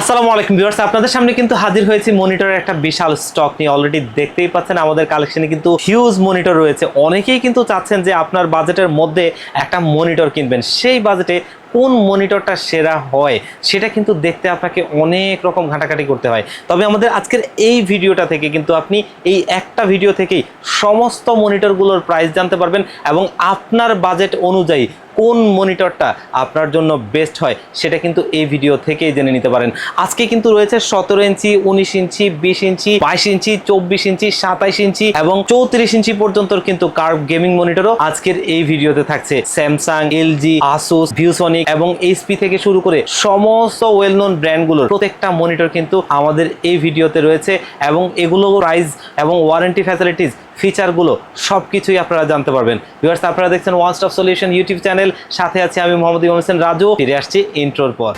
আসসালামু আলাইকুম ভিউয়ার্স, আপনাদের সামনে কিন্তু হাজির হয়েছি মনিটরের একটা বিশাল স্টক নিয়ে। অলরেডি দেখতেই পাচ্ছেন আমাদের কালেকশনে কিন্তু হিউজ মনিটর রয়েছে। অনেকেই কিন্তু চাচ্ছেন যে আপনার বাজেটের মধ্যে একটা মনিটর কিনবেন। সেই বাজেটে কোন মনিটরটা সেরা হয়, সেটা কিন্তু দেখতে আপনাকে অনেক রকম ঘাটাঘাটি করতে হয়। তবে আমাদের আজকের এই ভিডিওটা থেকে কিন্তু আপনি এই একটা ভিডিও থেকেই সমস্ত মনিটরগুলোর প্রাইস জানতে পারবেন এবং আপনার বাজেট অনুযায়ী কোন মনিটরটা আপনার জন্য বেস্ট হয়, সেটা কিন্তু এই ভিডিও থেকেই জেনে নিতে পারেন। আজকে কিন্তু রয়েছে সতেরো ইঞ্চি, উনিশ ইঞ্চি, বিশ ইঞ্চি, বাইশ ইঞ্চি, চব্বিশ ইঞ্চি, সাতাইশ ইঞ্চি এবং চৌত্রিশ ইঞ্চি পর্যন্ত কিন্তু কার্ভ গেমিং মনিটরও আজকের এই ভিডিওতে থাকছে। স্যামসাং এলজি আসুস ভিউসনিক এবং এইচপি থেকে শুরু করে সমস্ত ওয়েল নোন ব্র্যান্ডগুলোর প্রত্যেকটা মনিটর কিন্তু আমাদের এই ভিডিওতে রয়েছে এবং এগুলো প্রাইস এবং ওয়ারেন্টি ফ্যাসিলিটিস ফিচারগুলো সব কিছুই আপনারা জানতে পারবেন। ভিউয়ার্স আপনারা দেখছেন one stop solution YouTube channel সাথে আছি আমি মোহাম্মদ ইমাম হোসেন রাজু। ফিরে আসছি ইন্ট্রোর পর।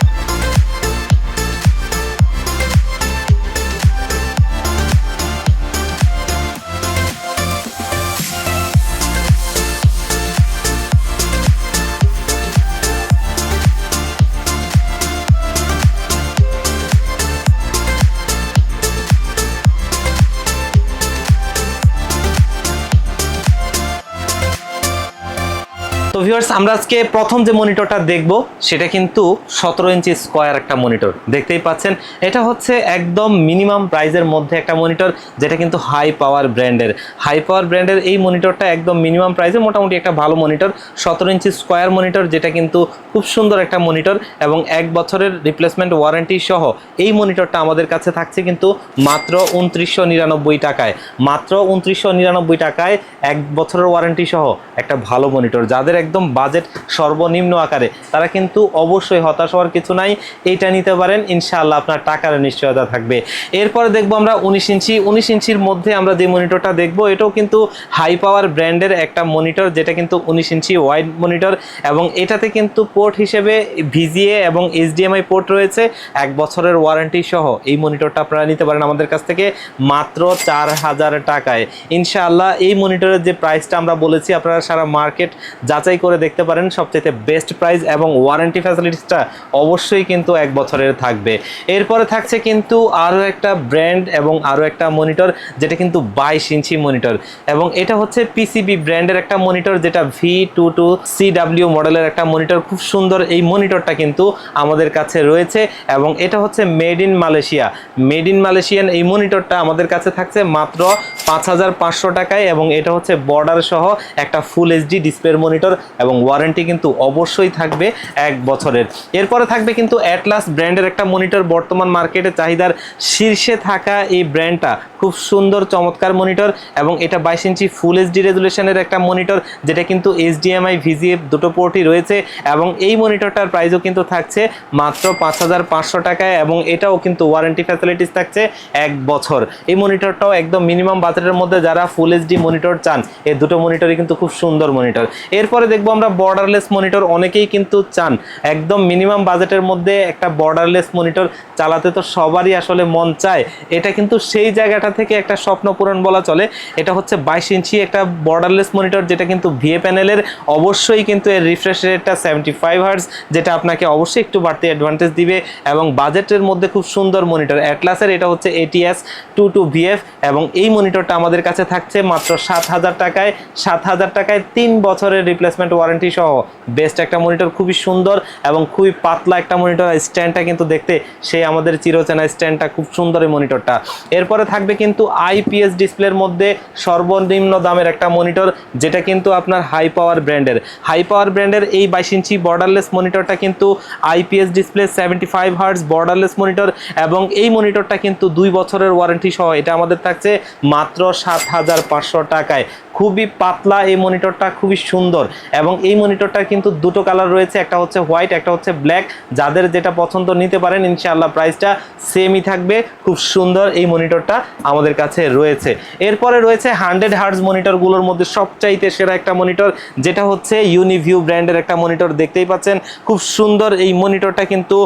ভিউয়ার্স আমরা আজকে প্রথম যে মনিটরটা দেখব, সেটা কিন্তু সতেরো ইঞ্চি স্কোয়ার একটা মনিটর দেখতেই পাচ্ছেন, এটা হচ্ছে একদম মিনিমাম প্রাইজের মধ্যে একটা মনিটর যেটা কিন্তু হাই পাওয়ার ব্র্যান্ডের হাই পাওয়ার ব্র্যান্ডের এই মনিটরটা একদম মিনিমাম প্রাইসে মোটামুটি একটা ভালো মনিটর সতেরো ইঞ্চি স্কোয়ার মনিটর যেটা কিন্তু খুব সুন্দর একটা মনিটর এবং এক বছরের রিপ্লেসমেন্ট ওয়ারেন্টি সহ এই মনিটরটা আমাদের কাছে থাকছে কিন্তু মাত্র উনত্রিশশো নিরানব্বই টাকায়। মাত্র উনত্রিশশো নিরানব্বই টাকায় এক বছরের ওয়ারেন্টি সহ একটা ভালো মনিটর যাদের একদম বাজেট সর্বনিম্ন আকারে। তারা কিন্তু অবশ্যই হতাশ হওয়ার কিছু নাই, এইটা নিতে পারেন, ইনশাআল্লাহ আপনার টাকার নিশ্চয়তা থাকবে। এরপরে দেখব আমরা উনিশ ইঞ্চি, উনিশ ইঞ্চির মধ্যে আমরা যে মনিটরটা দেখব, এটাও কিন্তু হাই পাওয়ার ব্র্যান্ডের একটা মনিটর, যেটা কিন্তু উনিশ ইঞ্চি ওয়াইড মনিটর, এবং এটাতে কিন্তু পোর্ট হিসেবে ভিজিএ এবং এইচডিএমআই পোর্ট রয়েছে, এক বছরের ওয়ারেন্টি সহ। এই মনিটরটা আপনারা নিতে পারেন আমাদের কাছ থেকে মাত্র চার হাজার টাকায়। ইনশাআল্লাহ এই মনিটরের যে প্রাইসটা আমরা বলেছি, আপনারা সারা মার্কেট যাচাই করে দেখতে পারেন সবচেয়ে বেস্ট প্রাইস এবং ওয়ারেন্টি ফ্যাসিলিটিসটা অবশ্যই কিন্তু এক বছরের থাকবে। এরপরে থাকছে কিন্তু আরও একটা ব্র্যান্ড এবং আরও একটা মনিটর যেটা কিন্তু বাইশ ইঞ্চি মনিটর এবং এটা হচ্ছে পিসিবি ব্র্যান্ডের একটা মনিটর যেটা V two two C W মডেলের একটা মনিটর খুব সুন্দর এই মনিটরটা কিন্তু আমাদের কাছে রয়েছে এবং এটা হচ্ছে made in Malaysia made in Malaysian এই মনিটরটা আমাদের কাছে থাকছে মাত্র পাঁচ হাজার পাঁচশো টাকায় এবং এটা হচ্ছে বর্ডার সহ একটা ফুল এইচডি ডিসপ্লের মনিটর এবং ওয়ারেন্টি কিন্তু অবশ্যই থাকবে এক বছরের। এরপরে থাকবে কিন্তু অ্যাটলাস ব্র্যান্ডের একটা মনিটর বর্তমান মার্কেটে চাহিদার শীর্ষে থাকা এই ব্র্যান্ডটা খুব সুন্দর, চমৎকার মনিটর এবং এটা বাইশ ইঞ্চি ফুল এইচডি রেজুলেশনের একটা মনিটর যেটা কিন্তু এইচডিএমআই ভিজিএফ দুটো পোর্টই রয়েছে এবং এই মনিটরটার প্রাইসও কিন্তু থাকছে মাত্র পাঁচ হাজার পাঁচশো টাকায় এবং এটাও কিন্তু ওয়ারেন্টি ফ্যাসিলিটিস থাকছে এক বছর। এই মনিটরটাও একদম মিনিমাম বাজেটের মধ্যে যারা ফুল এইচডি মনিটর চান, এই দুটো মনিটরই কিন্তু খুব সুন্দর মনিটর এরপরে দেখব আমরা বর্ডারলেস মনিটর অনেকেই কিন্তু চান। একদম মিনিমাম বাজেটের মধ্যে একটা বর্ডারলেস মনিটর চালাতে তো সবারই আসলে মন চায়। এটা কিন্তু সেই জায়গাটা থেকে একটা স্বপ্ন পূরণ বলা চলে। এটা হচ্ছে বাইশ ইঞ্চি একটা বর্ডারলেস মনিটর যেটা কিন্তু ভিএ প্যানেলের অবশ্যই কিন্তু এর রিফ্রেশ রেটটা সেভেন্টি ফাইভ হার্স যেটা আপনাকে অবশ্যই একটু বাড়তি অ্যাডভান্টেজ দিবে এবং বাজেটের মধ্যে খুব সুন্দর মনিটর অ্যাটলাসের এটা হচ্ছে এটিএস টু টু ভিএফ এবং এই মনিটরটা আমাদের কাছে থাকছে মাত্র সাত হাজার টাকায়। সাত হাজার টাকায় তিন বছরের রিপ্লেসমেন্ট ওয়ারেন্টি সহ বেস্ট একটা মনিটর খুবই সুন্দর এবং খুবই পাতলা একটা মনিটর স্ট্যান্ডটা কিন্তু দেখতে সেই আমাদের চিরচেনা স্ট্যান্ডটা খুব সুন্দর এই মনিটরটা এরপরে থাকবে কিন্তু আইপিএস ডিসপ্লের মধ্যে সর্বনিম্ন দামের একটা মনিটর যেটা কিন্তু আপনার হাই পাওয়ার ব্র্যান্ডের হাই পাওয়ার ব্র্যান্ডের এই বাইশ ইঞ্চি বর্ডারলেস মনিটরটা কিন্তু IPS display seventy five hertz borderless monitor এবং এই মনিটরটা কিন্তু দুই বছরের ওয়ারেন্টি সহ এটা আমাদের থাকছে মাত্র সাত হাজার পাঁচশো টাকায়। খুবই পাতলা এই মনিটরটা, খুবই সুন্দর। এবং এই মনিটরটা কিন্তু দুটো কালার রয়েছে, একটা হচ্ছে হোয়াইট, একটা হচ্ছে ব্ল্যাক। যাদের যেটা পছন্দ নিতে পারেন, ইনশাআল্লাহ প্রাইসটা সেমই থাকবে। খুব সুন্দর এই মনিটরটা আমাদের কাছে রয়েছে। এরপরে রয়েছে হান্ড্রেড হার্টস মনিটরগুলোর মধ্যে সবচাইতে সেরা একটা মনিটর, যেটা হচ্ছে ইউনিভিউ ব্র্যান্ডের একটা মনিটর দেখতেই পাচ্ছেন। খুব সুন্দর এই মনিটরটা কিন্তু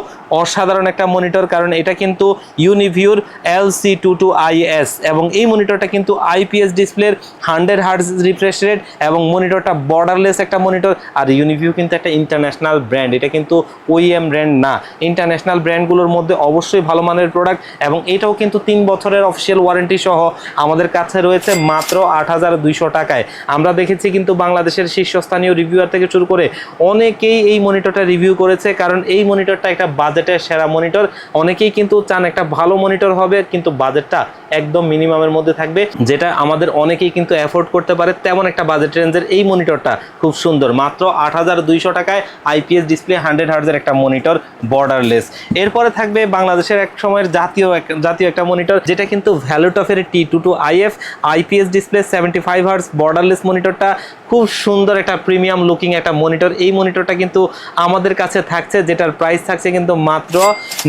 অসাধারণ একটা মনিটর, কারণ এটা কিন্তু ইউনিভিউর L C two two I এবং এই মনিটরটা কিন্তু আইপিএস ডিসপ্লের hundred hertz hertz refresh rate এবং মনিটরটা বর্ডারলেস একটা মনিটর আর ইউনিভিউ কিন্তু একটা ইন্টারন্যাশনাল ব্র্যান্ড এটা কিন্তু ওইএম ব্র্যান্ড না। ইন্টারন্যাশনাল ব্র্যান্ডগুলোর মধ্যে অবশ্যই ভালো মানের প্রোডাক্ট এবং এটাও কিন্তু তিন বছরের অফিসিয়াল ওয়ারেন্টি সহ আমাদের কাছে রয়েছে মাত্র আট হাজার দুইশো টাকায়। আমরা দেখেছি কিন্তু বাংলাদেশের শীর্ষস্থানীয় রিভিউয়ার থেকে শুরু করে অনেকেই এই মনিটরটা রিভিউ করেছে কারণ এই মনিটরটা একটা বাজেটের সেরা মনিটর। অনেকেই কিন্তু চান একটা ভালো মনিটর হবে, কিন্তু বাজেটটা একদম মিনিমামের মধ্যে থাকবে, যেটা আমাদের অনেকেই কিন্তু অ্যাফোর্ড করতে পারে তেমন একটা বাজেট রেঞ্জের এই মনিটরটা খুব সুন্দর। মাত্র আট হাজার দুইশো টাকায় আইপিএস ডিসপ্লে হান্ড্রেড হার্জের একটা মনিটর বর্ডারলেস এরপরে থাকবে বাংলাদেশের এক সময়ের জাতীয় জাতীয় একটা মনিটর যেটা কিন্তু ভ্যালুটফের T two two IF IPS display seventy five hertz borderless মনিটরটা খুব সুন্দর একটা প্রিমিয়াম লুকিং একটা মনিটর এই মনিটরটা কিন্তু আমাদের কাছে থাকছে, যেটার প্রাইস থাকছে কিন্তু মাত্র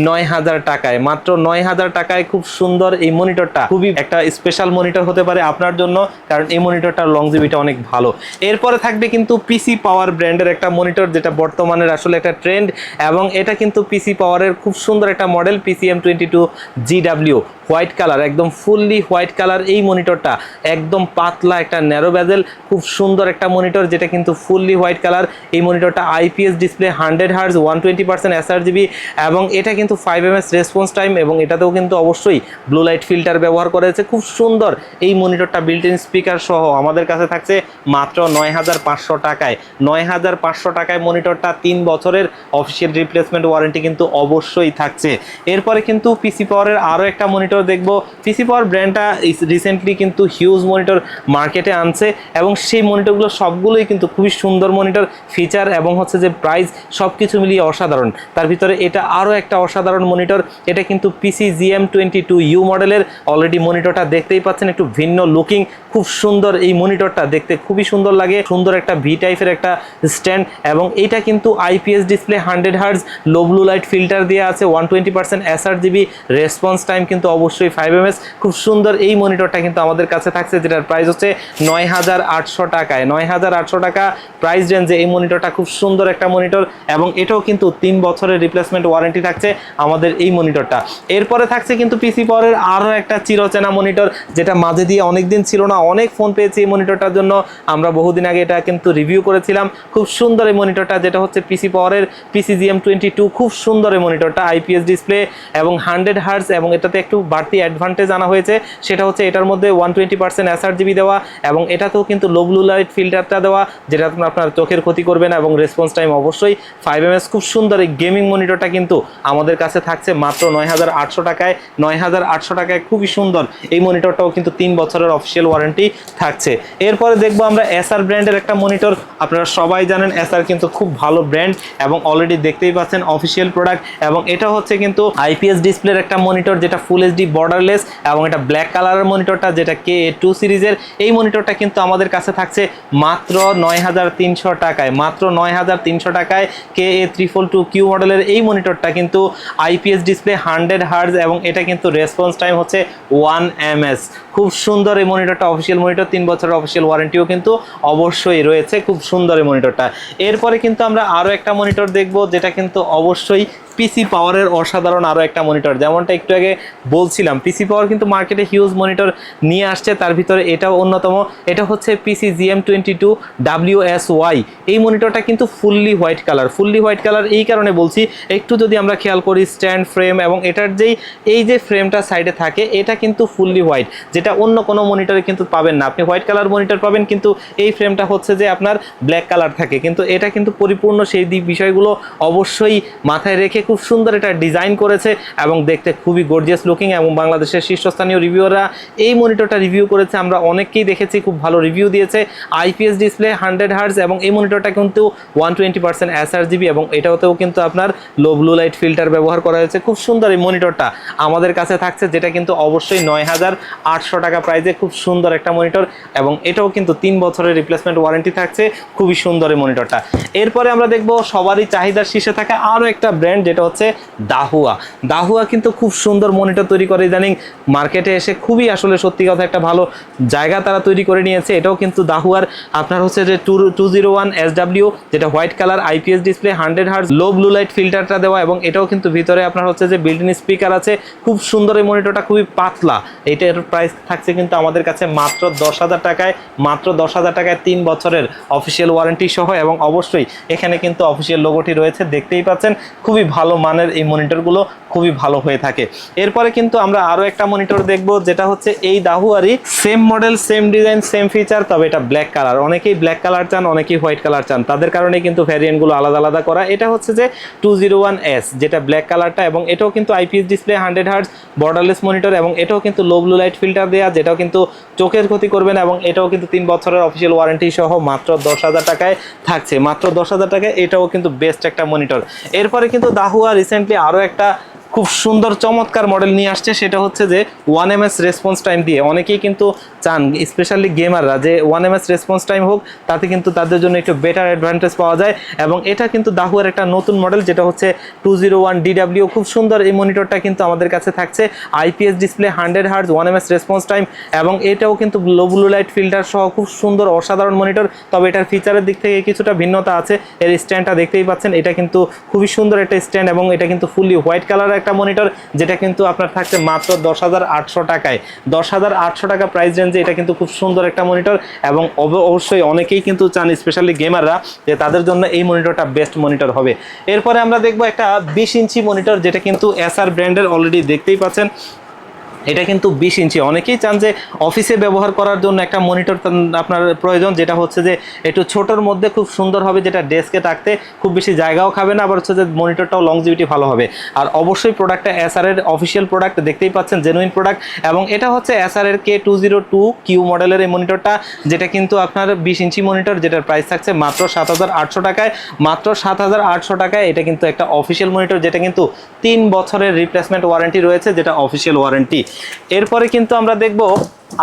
নয় হাজার টাকায়। মাত্র নয় হাজার টাকায় খুব সুন্দর এই মনিটরটা খুবই একটা স্পেশাল মনিটর হতে পারে আপনার জন্য, কারণ এই মনিটরটার লংজিভিটা অনেক ভালো। এরপরে থাকবে কিন্তু পিসি পাওয়ার ব্র্যান্ডের একটা মনিটর যেটা বর্তমানের আসলে একটা ট্রেন্ড এবং এটা কিন্তু পিসি পাওয়ারের খুব সুন্দর একটা model PCM twenty two GW white colour একদম ফুললি হোয়াইট কালার এই মনিটরটা একদম পাতলা একটা ন্যারো ব্যাজেল খুব সুন্দর একটা মনিটর যেটা কিন্তু ফুললি হোয়াইট কালার এই মনিটরটা IPS display hundred hertz one twenty percent SR GB এবং এটা কিন্তু five M S response time এবং এটাতেও কিন্তু অবশ্যই ব্লু লাইট ফিল্টার ব্যবহার করেছে খুব সুন্দর এই মনিটরটা বিল্ট ইন স্পিকার সহ আমাদের কাছে থাকছে মাত্র নয় হাজার পাঁচশো টাকায়। নয় হাজার পাঁচশো টাকায় মনিটরটা তিন বছরের অফিসিয়াল রিপ্লেসমেন্ট ওয়ারেন্টি কিন্তু অবশ্যই থাকছে। এরপরে কিন্তু পিসি পাওয়ারের আরও একটা মনিটর দেখব। পিসি পাওয়ার ব্র্যান্ডটা রিসেন্টলি কিন্তু হিউজ মনিটর মার্কেটে আনছে এবং সেই মনিটরগুলো সবগুলোই কিন্তু খুবই সুন্দর মনিটর ফিচার এবং হচ্ছে যে প্রাইস সব কিছু মিলিয়ে অসাধারণ। তার ভিতরে এটা আরও একটা অসাধারণ মনিটর এটা কিন্তু PC GM twenty two U মডেলের অলরেডি মনিটরটা দেখতেই পাচ্ছেন, একটু ভিন্ন লুকিং খুব সুন্দর এই মনিটরটা দেখতে খুবই সুন্দর লাগে, সুন্দর একটা ভি টাইপের একটা স্ট্যান্ড এবং এটা কিন্তু IPS display hundred hertz low blue light filter দেওয়া আছে one twenty percent SR GB response time কিন্তু অবশ্যই ফাইভ এম খুব সুন্দর এই মনিটরটা কিন্তু আমাদের কাছে থাকছে যেটার প্রাইস হচ্ছে নয় হাজার আটশো টাকায়, নয় হাজার আটশো টাকা প্রাইস রেঞ্জে এই মনিটরটা খুব সুন্দর একটা মনিটর এবং এটাও কিন্তু তিন বছরের রিপ্লেসমেন্ট ওয়ারেন্টি থাকছে আমাদের এই মনিটরটা। এরপরে থাকছে কিন্তু পিসি পাওয়ারের আরও একটা চিরচেনা মনিটর, যেটা মাঝে দিয়ে অনেক দিন ছিল না, অনেক ফোন পেয়েছি এই মনিটরটার জন্য আমরা বহুদিন আগে এটা কিন্তু রিভিউ করেছিলাম। খুব সুন্দর এই মনিটরটা যেটা হচ্ছে পিসি পাওয়ারের পিসিজিএম টোয়েন্টি টু খুব সুন্দর এই মনিটরটা আইপিএস ডিসপ্লে এবং হান্ড্রেড হার্স এবং এটাতে একটু বাড়তি অ্যাডভান্টেজ আনা হয়েছে। সেটা হচ্ছে এটার মধ্যে one twenty percent SR GB দেওয়া এবং এটাতেও কিন্তু লো ব্লু লাইট ফিল্টারটা দেওয়া, যেটা আপনার চোখের ক্ষতি করবে না এবং রেসপন্স টাইম অবশ্যই ফাইভ এম খুব সুন্দর এই গেমিং মনিটরটা কিন্তু আমাদের কাছে থাকছে মাত্র নয় হাজার আটশো টাকায়। নয় হাজার আটশো টাকায় খুবই সুন্দর এই মনিটরটাও কিন্তু তিন বছরের অফিসিয়াল ওয়ারেন্টি থাকছে। এরপরে দেখব আমরা এসআর ব্র্যান্ডের একটা মনিটর আপনারা সবাই জানেন এসআর কিন্তু খুব ভালো ব্র্যান্ড এবং অলরেডি দেখতেই পাচ্ছেন অফিসিয়াল প্রোডাক্ট এবং এটা হচ্ছে কিন্তু আইপিএস ডিসপ্লের একটা মনিটর যেটা ফুল এইচডি বর্ডারলেস এবং এটা ব্ল্যাক কালারের মনিটরটা যেটা কে টু সিরিজের। এই মনিটরটা কিন্তু আমাদের কাছে থাকছে মাত্র নয় হাজার তিনশো টাকায়, মাত্র নয় হাজার তিনশো টাকায় কে এ ত্রিফোল টু কিউ মডেলের এই মনিটরটা কিন্তু আইপিএস ডিসপ্লে হান্ড্রেড হার্জ এবং এটা কিন্তু রেসপন্স টাইম হচ্ছে ওয়ান এম খুব সুন্দর এই মনিটরটা অফিসিয়াল মনিটর তিন বছরের অফিসিয়াল ওয়ারেন্টিও কিন্তু অবশ্যই রয়েছে, খুব সুন্দর এই মনিটরটা এরপরে কিন্তু আমরা আরও একটা মনিটর দেখব, যেটা কিন্তু অবশ্যই পিসি পাওয়ারের অসাধারণ আরও একটা মনিটর যেমনটা একটু আগে বলছিলাম পিসি পাওয়ার কিন্তু মার্কেটে হিউজ মনিটর নিয়ে আসছে, তার ভিতরে এটাও অন্যতম। এটা হচ্ছে PC GM twenty two W S Y এই মনিটরটা কিন্তু fully white colour fully white colour এই কারণে বলছি, একটু যদি আমরা খেয়াল করি স্ট্যান্ড ফ্রেম এবং এটার যেই, এই যে ফ্রেমটা সাইডে থাকে, এটা কিন্তু ফুললি হোয়াইট যেটা অন্য কোনো মনিটরে কিন্তু পাবেন না। আপনি হোয়াইট কালার মনিটর পাবেন, কিন্তু এই ফ্রেমটা হচ্ছে যে আপনার ব্ল্যাক কালার থাকে। কিন্তু এটা কিন্তু পরিপূর্ণ সেই বিষয়গুলো অবশ্যই মাথায় রেখে খুব সুন্দর এটা ডিজাইন করেছে এবং দেখতে খুবই গর্জিয়াস লুকিং এবং বাংলাদেশের শীর্ষস্থানীয় রিভিউরা এই মনিটরটা রিভিউ করেছে। আমরা অনেককেই দেখেছি, খুব ভালো রিভিউ দিয়েছে। আইপিএস ডিসপ্লে হান্ড্রেড হার্স এবং এই মনিটরটা কিন্তু ওয়ান টোয়েন্টি পার্সেন্ট জিবি এবং এটাতেও কিন্তু আপনার লো ব্লু লাইট ফিল্টার ব্যবহার করা হয়েছে। খুব সুন্দর এই মনিটরটা আমাদের কাছে থাকছে, যেটা কিন্তু অবশ্যই নয় হাজার আটশো টাকা প্রাইজে খুব সুন্দর একটা মনিটর এবং এটাও কিন্তু তিন বছরের রিপ্লেসমেন্ট ওয়ারেন্টি থাকছে। খুবই সুন্দর এই মনিটরটা এরপরে আমরা দেখব সবারই চাহিদার শীর্ষে থাকা আরও একটা ব্র্যান্ড যেটা সেটা হচ্ছে দাহুয়া। দাহুয়া কিন্তু খুব সুন্দর মনিটর তৈরি করে ইদানিং মার্কেটে এসে খুবই আসলে সত্যি কথা একটা ভালো জায়গা তারা তৈরি করে নিয়েছে। এটাও কিন্তু দাহুয়ার আপনার হচ্ছে যে টু টু এস যেটা white colour IPS display hundred hertz low blue light ফিল্টারটা দেওয়া এবং এটাও কিন্তু ভিতরে আপনার হচ্ছে যে ইন স্পিকার আছে। খুব সুন্দর এই মনিটরটা খুবই পাতলা। এটার প্রাইস থাকছে কিন্তু আমাদের কাছে মাত্র দশ হাজার টাকায়, মাত্র দশ হাজার টাকায় তিন বছরের অফিসিয়াল ওয়ারেন্টি সহ এবং অবশ্যই এখানে কিন্তু অফিসিয়াল লোগোটি রয়েছে। দেখতেই পাচ্ছেন, খুবই ভালো মানের এই মনিটরগুলো খুবই ভালো হয়ে থাকে। এরপরে কিন্তু আমরা আরও একটা মনিটর দেখব, যেটা হচ্ছে এই দাহুয়ারই same model, same design, same feature, তবে এটা ব্ল্যাক কালার। অনেকেই ব্ল্যাক কালার চান, অনেকেই হোয়াইট কালার চান। তাদের কারণে কিন্তু ভ্যারিয়েন্টগুলো আলাদা আলাদা করা। এটা হচ্ছে যে টু যেটা ব্ল্যাক কালারটা, এবং এটাও কিন্তু IPS display, hundred hertz borderless monitor, এবং এটাও কিন্তু লো ব্লু লাইট ফিল্টার দেওয়া যেটাও কিন্তু চোখের ক্ষতি করবে না, এবং এটাও কিন্তু তিন বছরের অফিসিয়াল ওয়ারেন্টি সহ মাত্র দশ হাজার টাকায় থাকছে। মাত্র দশ হাজার টাকায় এটাও কিন্তু বেস্ট একটা মনিটর। এরপরে কিন্তু দাহুয়া রিসেন্টলি আরও একটা খুব সুন্দর চমৎকার মডেল নিয়ে আসছে। সেটা হচ্ছে যে one M S response time দিয়ে। অনেকেই কিন্তু চান স্পেশালি গেমাররা যে one M S response time হোক, তাতে কিন্তু তাদের জন্য একটু বেটার অ্যাডভান্টেজ পাওয়া যায়। এবং এটা কিন্তু দাহুয়ার একটা নতুন মডেল যেটা হচ্ছে টু জিরো ওয়ান ডিডাব্লিউ খুব সুন্দর এই মনিটরটা কিন্তু আমাদের কাছে থাকছে। IPS display hundred hertz one M S response time এবং এটাও কিন্তু লো ব্লু লাইট ফিল্টার সহ খুব সুন্দর, অসাধারণ মনিটর তবে এটার ফিচারের দিক থেকে কিছুটা ভিন্নতা আছে। এর স্ট্যান্ডটা দেখতেই পাচ্ছেন। এটা কিন্তু খুবই সুন্দর একটা স্ট্যান্ড এবং এটা কিন্তু ফুললি হোয়াইট কালার একটা মনিটর যেটা কিন্তু আপনার থাকছে মাত্র দশ হাজার আটশো টাকায়। দশ হাজার আটশো টাকা প্রাইস রেঞ্জে এটা কিন্তু খুব সুন্দর একটা মনিটর এবং অব- অবশ্যই অনেকেই কিন্তু চান স্পেশালি গেমাররা যে তাদের জন্য এই মনিটরটা বেস্ট মনিটর হবে। এরপরে আমরা দেখব একটা বিশ ইঞ্চি মনিটর যেটা কিন্তু এসআর ব্র্যান্ডের অলরেডি দেখতেই পাচ্ছেন। এটা কিন্তু বিশ ইঞ্চি। অনেকেই চান যে অফিসে ব্যবহার করার জন্য একটা মনিটর আপনার প্রয়োজন, যেটা হচ্ছে যে একটু ছোটোর মধ্যে খুব সুন্দর হবে যেটা ডেস্কে থাকতে খুব বেশি জায়গাও খাবে না, আবার হচ্ছে যে মনিটরটাও লংজিভিটি ভালো হবে। আর অবশ্যই প্রোডাক্টটা এসআর এর অফিসিয়াল প্রোডাক্ট দেখতেই পাচ্ছেন জেনুইন প্রোডাক্ট এবং এটা হচ্ছে এসআর এর K two zero two Q মডেলের এই মনিটরটা যেটা কিন্তু আপনার বিশ ইঞ্চি মনিটর যেটার প্রাইস থাকছে মাত্র সাত হাজার আটশো টাকায়। মাত্র সাত হাজার আটশো টাকায় এটা কিন্তু একটা অফিসিয়াল মনিটর যেটা কিন্তু তিন বছরের রিপ্লেসমেন্ট ওয়ারেন্টি রয়েছে, যেটা অফিসিয়াল ওয়ারেন্টি এরপরে কিন্তু আমরা দেখব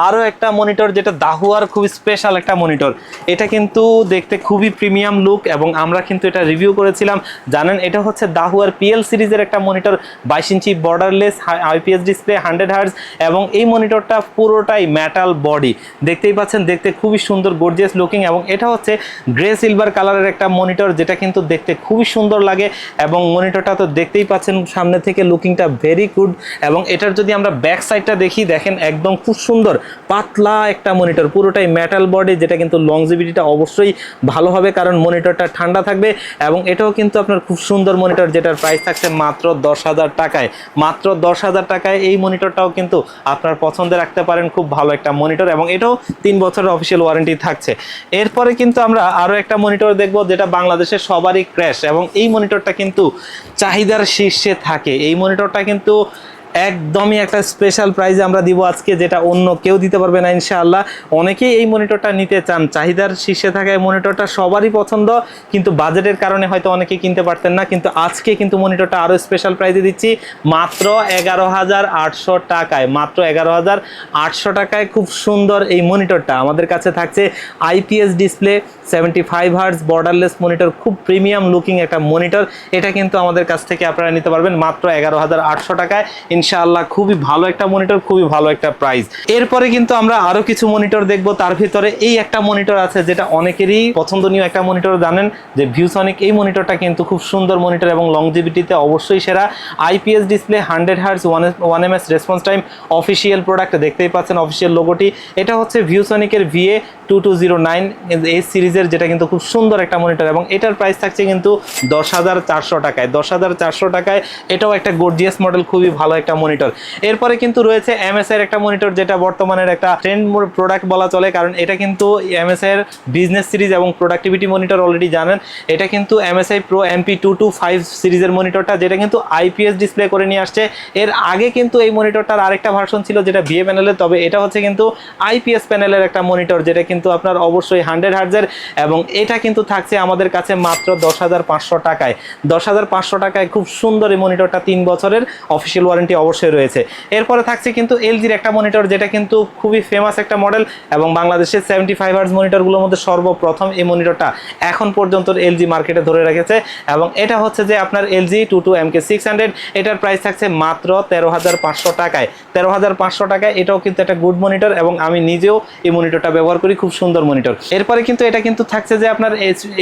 আরও একটা মনিটর যেটা দাহুয়ার খুব স্পেশাল একটা মনিটর এটা কিন্তু দেখতে খুবই প্রিমিয়াম লুক এবং আমরা কিন্তু এটা রিভিউ করেছিলাম। জানেন, এটা হচ্ছে দাহুয়ার পিএল সিরিজের একটা মনিটর বাইশ inch borderless IPS display hundred hertz এবং এই মনিটরটা পুরোটাই মেটাল বডি দেখতেই পাচ্ছেন, দেখতে খুবই সুন্দর গর্জিয়াস লুকিং এবং এটা হচ্ছে গ্রে সিলভার কালারের একটা মনিটর যেটা কিন্তু দেখতে খুবই সুন্দর লাগে এবং মনিটরটা তো দেখতেই পাচ্ছেন সামনে থেকে লুকিংটা ভেরি গুড এবং এটার যদি আমরা ব্যাক সাইডটা দেখি, দেখেন একদম খুব সুন্দর, পাতলা একটা মনিটর পুরোটাই মেটাল বডি যেটা কিন্তু লংজিভিটিটা অবশ্যই ভালো হবে, কারণ মনিটরটা ঠান্ডা থাকবে, এবং এটাও কিন্তু আপনার খুব সুন্দর মনিটর যেটার প্রাইস থাকছে মাত্র দশ হাজার টাকায়। মাত্র দশ হাজার টাকায় এই মনিটরটাও কিন্তু আপনার পছন্দে রাখতে পারেন, খুব ভালো একটা মনিটর এবং এটাও তিন বছরের অফিসিয়াল ওয়ারেন্টি থাকছে। এরপরে কিন্তু আমরা আরও একটা মনিটর দেখব, যেটা বাংলাদেশের সবারই ক্র্যাশ এবং এই মনিটরটা কিন্তু চাহিদার শীর্ষে থাকে। এই মনিটরটা কিন্তু একদমই একটা স্পেশাল প্রাইজে আমরা দিব আজকে, যেটা অন্য কেউ দিতে পারবে না, ইনশাআল্লাহ। অনেকেই এই মনিটরটা নিতে চান। চাহিদার শীর্ষে থাকা এই মনিটরটা সবারই পছন্দ, কিন্তু বাজেটের কারণে হয়তো অনেকে কিনতে পারতেন না, কিন্তু আজকে কিন্তু মনিটরটা আরও স্পেশাল প্রাইজে দিচ্ছি। মাত্র এগারো হাজার আটশো টাকায়, মাত্র এগারো হাজার আটশো টাকায় খুব সুন্দর এই মনিটরটা আমাদের কাছে থাকছে। IPS display seventy five hertz borderless monitor খুব প্রিমিয়াম লুকিং একটা মনিটর এটা কিন্তু আমাদের কাছ থেকে আপনারা নিতে পারবেন মাত্র এগারো হাজার আটশো টাকায়। ইনশাআল্লাহ খুবই ভালো একটা মনিটর খুবই ভালো একটা প্রাইস এরপরে কিন্তু আমরা আরও কিছু মনিটর দেখব। তার ভিতরে এই একটা মনিটর আছে যেটা অনেকেরই পছন্দনীয় একটা মনিটর জানেন, যে ভিউসনিক এই মনিটরটা কিন্তু খুব সুন্দর মনিটর এবং লংজিভিটিতে অবশ্যই সেরা। IPS display hundred hertz one one M S response time official product দেখতেই পাচ্ছেন অফিসিয়াল লোগোটি এটা হচ্ছে ভিউসনিকের VA two two zero nine এই সিরিজের যেটা কিন্তু খুব সুন্দর একটা মনিটর এবং এটার প্রাইস থাকছে কিন্তু দশ হাজার চারশো টাকায়। দশ হাজার চারশো টাকায় এটাও একটা গর্জিয়াস মডেল খুবই ভালো একটা মনিটর। এরপরে কিন্তু রয়েছে এমএস এর একটা মনিটর যেটা বর্তমানের একটা ট্রেন্ড প্রোডাক্ট বলা চলে, কারণ এটা কিন্তু এমএস বিজনেস সিরিজ এবং প্রোডাক্টিভিটি মনিটর অলরেডি জানেন। এটা কিন্তু MSI pro MP two two five সিরিজের মনিটরটা, যেটা কিন্তু আইপিএস ডিসপ্লে করে নিয়ে আসছে। এর আগে কিন্তু এই মনিটরটার আরেকটা ভার্সন ছিল যেটা ভিএ প্যানেলের তবে এটা হচ্ছে কিন্তু আইপিএস প্যানেলের একটা মনিটর, যেটা কিন্তু কিন্তু আপনার অবশ্যই হান্ড্রেড হার্জের এবং এটা কিন্তু থাকছে আমাদের কাছে মাত্র দশ হাজার পাঁচশো টাকায়। দশ হাজার পাঁচশো টাকায় খুব সুন্দর এই মনিটরটা তিন বছরের অফিসিয়াল ওয়ারেন্টি অবশ্যই রয়েছে। এরপরে থাকছে কিন্তু এলজির একটা মনিটর যেটা কিন্তু খুবই ফেমাস একটা মডেল এবং বাংলাদেশের সেভেন্টি ফাইভ হার্স মনিটরগুলোর মধ্যে সর্বপ্রথম এই মনিটরটা এখন পর্যন্ত এলজি মার্কেটে ধরে রেখেছে এবং এটা হচ্ছে যে আপনার LG two two M K six hundred এটার প্রাইস থাকছে মাত্র তেরো হাজার পাঁচশো টাকায়। তেরো হাজার পাঁচশো টাকায় এটাও কিন্তু একটা গুড মনিটর এবং আমি নিজেও এই মনিটরটা ব্যবহার করি, খুব সুন্দর মনিটর এরপরে কিন্তু এটা কিন্তু থাকছে যে আপনার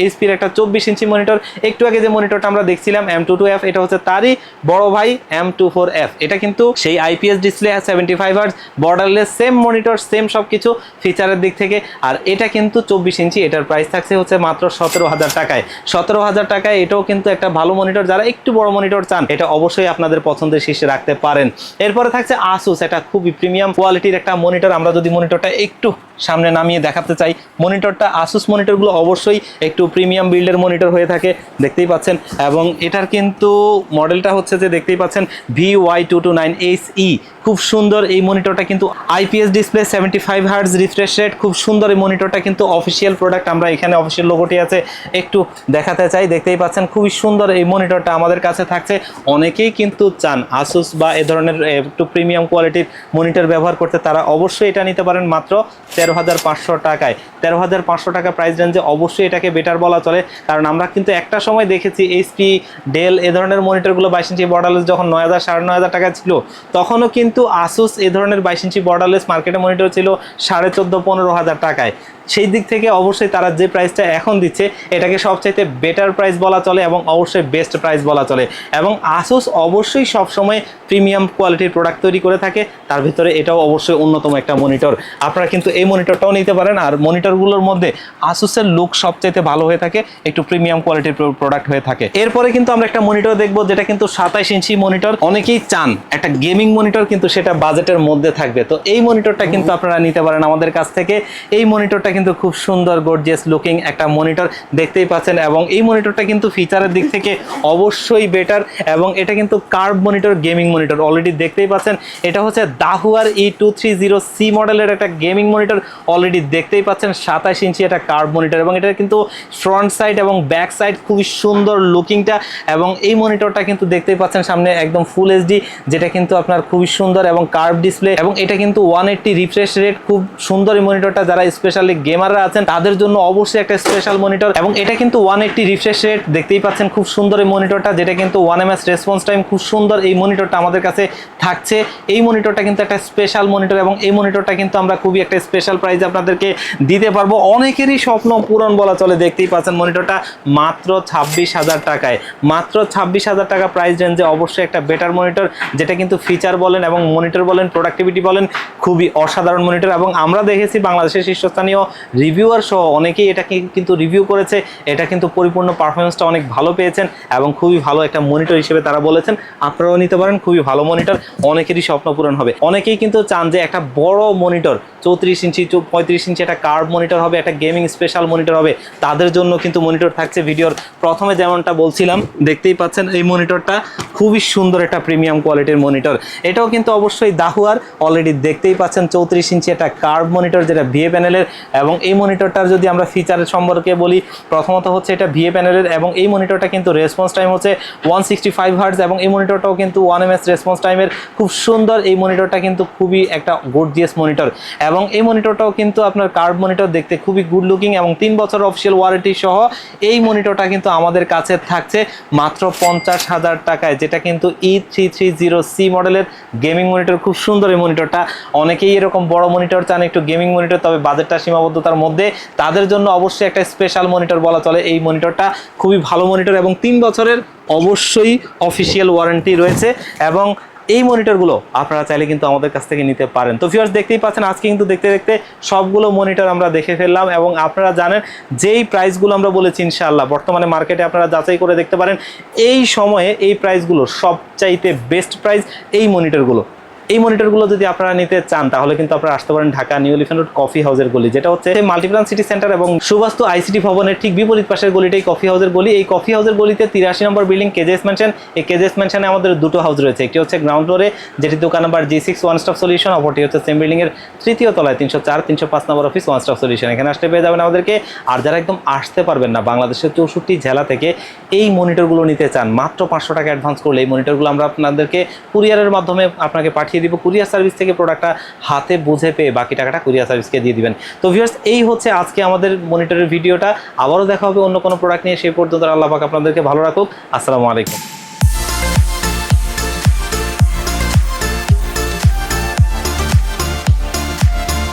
এইচপির একটা চব্বিশ ইঞ্চি মনিটর একটু আগে যে মনিটরটা আমরা দেখছিলাম এম টু টু এফ এটা হচ্ছে তারই বড় ভাই এম টু ফোর এফ এটা কিন্তু সেই IPS display seventy five hertz borderless same monitor same সব কিছু ফিচারের দিক থেকে। আর এটা কিন্তু চব্বিশ ইঞ্চি, এটার প্রাইস থাকছে হচ্ছে মাত্র সতেরো হাজার টাকায়। সতেরো হাজার টাকায় এটাও কিন্তু একটা ভালো মনিটর যারা একটু বড় মনিটর চান, এটা অবশ্যই আপনাদের পছন্দের শীর্ষে রাখতে পারেন। এরপরে থাকছে আসুস এটা খুবই প্রিমিয়াম কোয়ালিটির একটা মনিটর আমরা যদি মনিটরটা একটু সামনে নামিয়ে দেখাতে চাই। মনিটরটা আসুস মনিটরগুলো অবশ্যই একটু প্রিমিয়াম বিল্ডের মনিটর হয়ে থাকে, দেখতেই পাচ্ছেন। এবং এটার কিন্তু মডেলটা হচ্ছে যে দেখতেই পাচ্ছেন V Y two two nine H E খুব সুন্দর এই মনিটরটা কিন্তু IPS display seventy five hertz refresh rate খুব সুন্দর এই মনিটরটা কিন্তু অফিসিয়াল প্রোডাক্ট আমরা এখানে অফিসিয়াল লোগোটি আছে, একটু দেখাতে চাই, দেখতেই পাচ্ছেন খুবই সুন্দর এই মনিটরটা আমাদের কাছে থাকছে, অনেকেই কিন্তু চান আসুস বা এ ধরনের একটু প্রিমিয়াম কোয়ালিটির মনিটর ব্যবহার করতে, তারা অবশ্যই এটা নিতে পারেন মাত্র তেরো হাজার পাঁচশো টাকায়। তেরো হাজার পাঁচশো টাকা প্রাইস রেঞ্জে অবশ্যই এটাকে বেটার বলা চলে, কারণ আমরা কিন্তু একটা সময় দেখেছি এইচপি ডেল এ ধরনের মনিটরগুলো বাইশ ইঞ্চি বর্ডারলেস যখন নয় হাজার, সাড়ে নয় হাজার টাকা ছিল, তখনও কিন্তু আসুস এ ধরনের বাইশ ইঞ্চি বর্ডারলেস মার্কেটে মনিটর ছিল সাড়ে চোদ্দ পনেরো হাজার টাকায়। সেই দিক থেকে অবশ্যই তারা যে প্রাইসটা এখন দিচ্ছে এটাকে সবচাইতে বেটার প্রাইস বলা চলে এবং অবশ্যই বেস্ট প্রাইস বলা চলে। এবং আসুস অবশ্যই সবসময় প্রিমিয়াম কোয়ালিটির প্রোডাক্ট তৈরি করে থাকে তার ভিতরে এটাও অবশ্যই অন্যতম একটা মনিটর আপনারা কিন্তু এই মনিটরটাও নিতে পারেন আর মনিটরগুলোর মধ্যে আসুসের লুক সবচাইতে ভালো হয়ে থাকে একটু প্রিমিয়াম কোয়ালিটির প্রোডাক্ট হয়ে থাকে। এরপরে কিন্তু আমরা একটা মনিটর দেখব যেটা কিন্তু সাতাইশ ইঞ্চি মনিটর অনেকেই চান একটা গেমিং মনিটর কিন্তু সেটা বাজেটের মধ্যে থাকবে। তো এই মনিটরটা কিন্তু আপনারা নিতে পারেন আমাদের কাছ থেকে। এই মনিটরটা কিন্তু খুব সুন্দর গর্জিয়াস লুকিং একটা মনিটর দেখতেই পাচ্ছেন এবং এই মনিটরটা কিন্তু ফিচারের দিক থেকে অবশ্যই বেটার এবং এটা কিন্তু curve monitor gaming monitor already দেখতেই পাচ্ছেন। এটা হচ্ছে দাহুয়ার E two three zero C মডেলের একটা গেমিং মনিটর অলরেডি দেখতেই পাচ্ছেন, সাতাশ ইঞ্চি একটা কার্ভ মনিটর এবং এটা কিন্তু ফ্রন্ট সাইড এবং ব্যাক সাইড খুবই সুন্দর লুকিংটা এবং এই মনিটরটা কিন্তু দেখতেই পাচ্ছেন সামনে একদম ফুল এইচডি যেটা কিন্তু আপনার খুবই সুন্দর এবং কার্ভ ডিসপ্লে এবং এটা কিন্তু ওয়ান এইট্টি রিফ্রেশ রেট খুব সুন্দর এই মনিটরটা যারা স্পেশালি গেমাররা আছেন, তাদের জন্য অবশ্যই একটা স্পেশাল মনিটর এবং এটা কিন্তু ওয়ান এইট্টি রিফ্রেশ রেট দেখতেই পাচ্ছেন খুব সুন্দর এই মনিটরটা যেটা কিন্তু one M S response time খুব সুন্দর এই মনিটরটা আমাদের কাছে থাকছে। এই মনিটরটা কিন্তু একটা স্পেশাল মনিটর এবং এই মনিটরটা কিন্তু আমরা খুবই একটা স্পেশাল প্রাইজ আপনাদেরকে দিতে পারব। অনেকেরই স্বপ্ন পূরণ বলা চলে, দেখতেই পাচ্ছেন মনিটরটা মাত্র ছাব্বিশ হাজার টাকায়। মাত্র ছাব্বিশ হাজার টাকা প্রাইস রেঞ্জে অবশ্যই একটা বেটার মনিটর যেটা কিন্তু ফিচার বলেন এবং মনিটর বলেন প্রোডাক্টিভিটি বলেন, খুবই অসাধারণ মনিটর এবং আমরা দেখেছি বাংলাদেশের শীর্ষস্থানীয় রিভিউয়ার সহ অনেকেই এটাকে কিন্তু রিভিউ করেছে। এটা কিন্তু পরিপূর্ণ পারফরমেন্সটা অনেক ভালো পেয়েছেন এবং খুবই ভালো একটা মনিটর হিসেবে তারা বলেছেন। আপনারাও নিতে পারেন, খুবই ভালো মনিটর অনেকেরই স্বপ্ন পূরণ হবে। অনেকেই কিন্তু চান যে একটা বড় মনিটর চৌত্রিশ ইঞ্চি পঁয়ত্রিশ ইঞ্চি একটা কার্ভ মনিটর হবে, একটা গেমিং স্পেশাল মনিটর হবে। তাদের জন্য কিন্তু মনিটর থাকছে ভিডিওর প্রথমে যেমনটা বলছিলাম, দেখতেই পাচ্ছেন এই মনিটরটা খুবই সুন্দর একটা প্রিমিয়াম কোয়ালিটির মনিটর এটাও কিন্তু অবশ্যই দাহুয়ার অলরেডি দেখতেই পাচ্ছেন চৌত্রিশ ইঞ্চি একটা কার্ভ মনিটর যেটা ভিএ প্যানেলের এবং এই মনিটরটার যদি আমরা ফিচারের সম্পর্কে বলি, প্রথমত হচ্ছে এটা ভিএ প্যানেলের এবং এই মনিটরটা কিন্তু রেসপন্স টাইম হচ্ছে ওয়ান সিক্সটি ফাইভ এবং এই মনিটরটাও কিন্তু ওয়ান এম রেসপন্স টাইমের খুব সুন্দর। এই মনিটরটা কিন্তু খুবই একটা গর্জিয়াস মনিটর এবং এই মনিটরটাও কিন্তু আপনার কার্ভ মনিটর দেখতে খুবই গুড লুকিং এবং তিন বছর অফিসিয়াল ওয়ারেন্টি সহ এই মনিটরটা কিন্তু আমাদের কাছে থাকছে মাত্র পঞ্চাশ হাজার টাকায়, যেটা কিন্তু E three three zero C মডেলের গেমিং মনিটর খুব সুন্দর এই মনিটরটা অনেকেই এরকম বড় মনিটর চান, একটু গেমিং মনিটর তবে বাজেটটা সীমাবদ্ধতার মধ্যে তাদের জন্য অবশ্যই একটা স্পেশাল মনিটর বলা চলে। এই মনিটরটা খুবই ভালো মনিটর এবং তিন বছরের অবশ্যই অফিসিয়াল ওয়ারেন্টি রয়েছে এবং এই মনিটরগুলো আপনারা চাইলে কিন্তু আমাদের কাছ থেকে নিতে পারেন। তো ভিউয়ার্স দেখতেই পাচ্ছেন, আজকে কিন্তু দেখতে দেখতে সবগুলো মনিটর আমরা দেখে ফেললাম এবং আপনারা জানেন যেই প্রাইসগুলো আমরা বলেছি ইনশাআল্লাহ, বর্তমানে মার্কেটে আপনারা যাচাই করে দেখতে পারেন। এই সময়ে এই প্রাইসগুলো সবচাইতে বেস্ট প্রাইস এই মনিটরগুলো এই মনিটরগুলো যদি আপনারা নিতে চান, তাহলে কিন্তু আপনারা আসতে পারেন Dhaka New Elephant Road coffee হাউসের গলি, যেটা হচ্ছে মাল্টিপ্লান সিটি সেন্টার এবং সুবাস্তু আইসিটি ভবনের ঠিক বিপরীত পাশের গলিটাই কফি হাউসের গলি। এই কফি হাউসের গলিতে তিরাশি নম্বর বিল্ডিং কেজেস ম্যানশন, এই কেজেস ম্যানশনে আমাদের দুটো হাউস রয়েছে, একটি হচ্ছে গ্রাউন্ড ফ্লোরে যেটি দোকান number G six one stop solution, অপরটি হচ্ছে সেম বিল্ডিং এর তৃতীয় তলায়, তিনশো চার, তিনশো পাঁচ নম্বর অফিস ওয়ান স্টপ সলিউশন। এখানে আসলে পেয়ে যাবেন আমাদেরকে, আর যারা একদম আসতে পারবেন না বাংলাদেশের চৌষট্টি জেলা থেকে, এই মনিটরগুলো নিতে চান, মাত্র পাঁচশো টাকা অ্যাডভান্স করলে এই মনিটরগুলো আমরা আপনাদেরকে কুরিয়ারের মাধ্যমে আপনাকে পাঠিয়ে দিব, কুরিয়ার সার্ভিস থেকে প্রোডাক্টটা হাতে বুঝে পেয়ে বাকি টাকাটা কুরিয়ার সার্ভিসকে দিয়ে দিবেন। তো ভিউয়ার্স এই হচ্ছে আজকে আমাদের মনিটরের ভিডিওটা আবারও দেখা হবে অন্য কোনো প্রোডাক্ট নিয়ে, সেই পর্যন্ত আল্লাহ পাক আপনাদেরকে ভালো রাখুক। আসসালামু আলাইকুম।